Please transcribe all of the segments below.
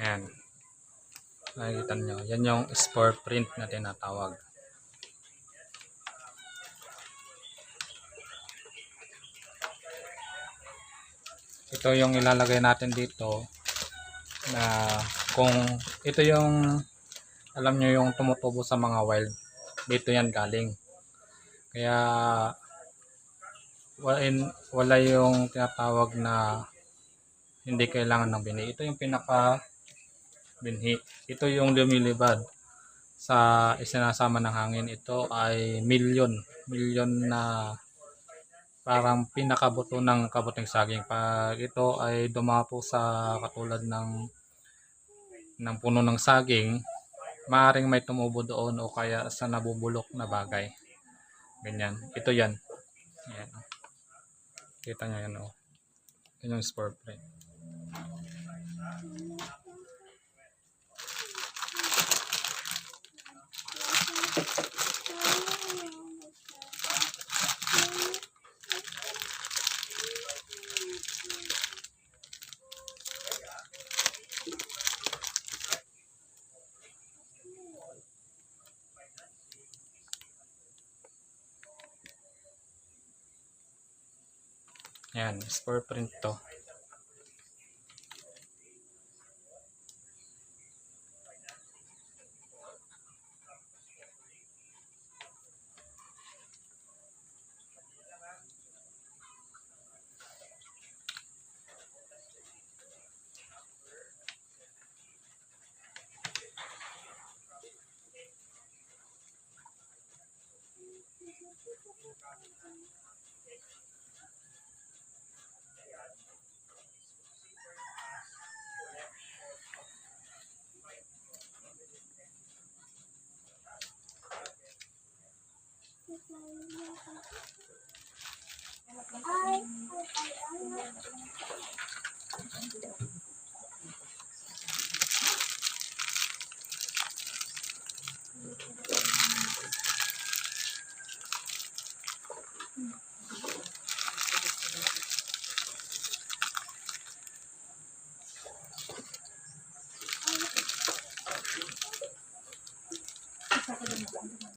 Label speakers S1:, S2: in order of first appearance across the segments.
S1: Ayan. Nakikita nyo. Yan yung spore print na tinatawag. Ito yung ilalagay natin dito na kung ito yung alam nyo yung tumutubo sa mga wild dito yan galing kaya wala, yung tinatawag na hindi kailangan ng binhi ito yung pinaka binhi. Ito yung lumilibad. Sa isinasama ng hangin ito ay milyon. Milyon na parang pinakabuto ng kabuting saging. Pag ito ay dumapo sa katulad ng ng puno ng saging maaring may tumubo doon o kaya sa nabubulok na bagay. Ganyan. Ito yan. Yan kita nyo yan o yan yung spore print yan spore print to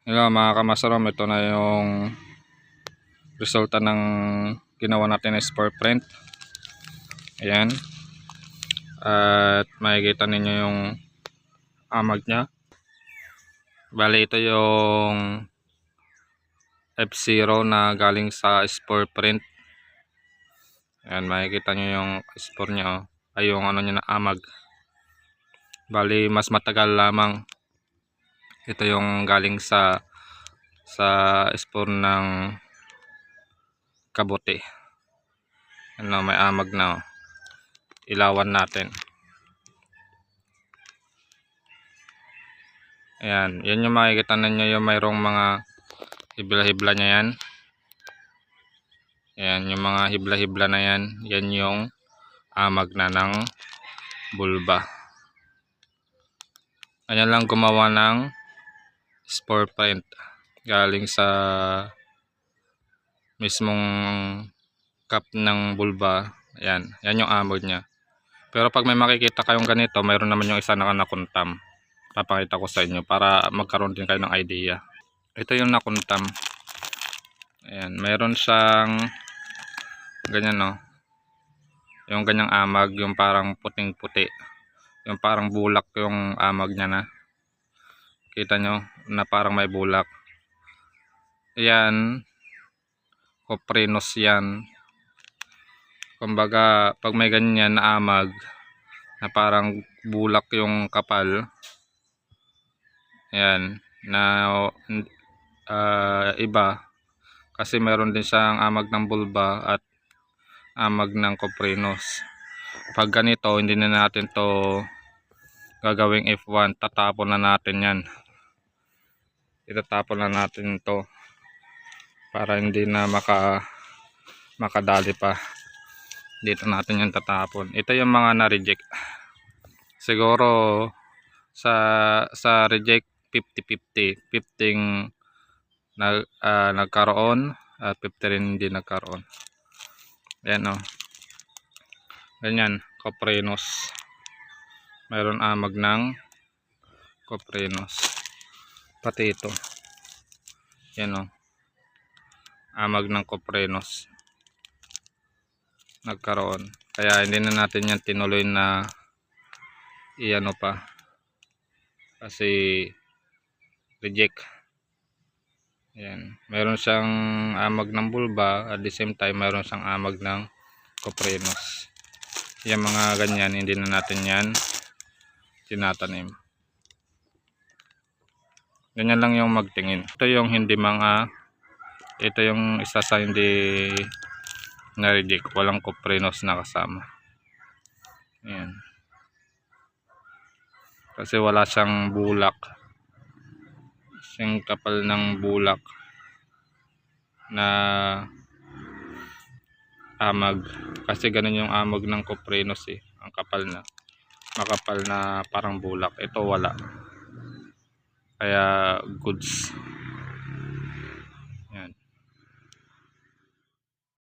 S1: Hello mga kamasarom, ito na yung resulta ng ginawa natin na spore print. Ayan. At makikita ninyo yung amag niya. Bali ito yung F0 na galing sa spore print. Ayan, makikita nyo yung spore niya. Oh. Ay yung ano niya na amag. Bali mas matagal lamang ito yung galing sa sa spore ng kabote ano may amag na oh. ilawan natin. Ayan yan yung makikita ninyo yung mayroong mga hibla-hibla nya yan. Ayan yung mga hibla-hibla na yan. Yan yung amag na ng bulba. Ayan lang gumawa ng spore print galing sa mismong cup ng bulba. Yan, yan yung amod niya. Pero pag may makikita kayong ganito mayroon naman yung isa na nakuntam. Papakita ko sa inyo para magkaroon din kayo ng idea. Ito yung nakuntam. Ayan, mayroon siyang ganyan no? Yung ganyang amag yung parang puting puti yung parang bulak yung amag niya na kita nyo na parang may bulak. Yan. Koprinos yan. Kumbaga pag may ganyan na amag na parang bulak yung kapal yan na uh, iba. Kasi meron din siyang amag ng bulba at amag ng koprinos. Pag ganito hindi na natin to gagawing F1 tatapon na natin yan itatapon na natin to para hindi na maka makadali pa. Dito natin yung tatapon. Ito yung mga na-reject. Siguro sa sa reject 50-50 15 nag, uh, nagkaroon at 50 rin hindi nagkaroon. Ayan o ganyan coprinos Mayroon amag ng Coprenos. Pati ito. Yan o. Amag ng Coprenos. Nagkaroon. Kaya hindi na natin yan tinuloy na iano pa. Kasi reject. Yan. Meron siyang amag ng bulba at the same time meron siyang amag ng Coprenos. Yan mga ganyan, hindi na natin yan tinatanim. Ganyan lang yung magtingin. Ito yung hindi mga ito yung isa sa hindi na-reject. Walang Coprenos na kasama. Ayan. Kasi wala siyang bulak. Siyang kapal ng bulak na amag. Kasi ganun yung amag ng Coprenos eh. Ang kapal na. Makapal na parang bulak. Ito wala. Kaya goods.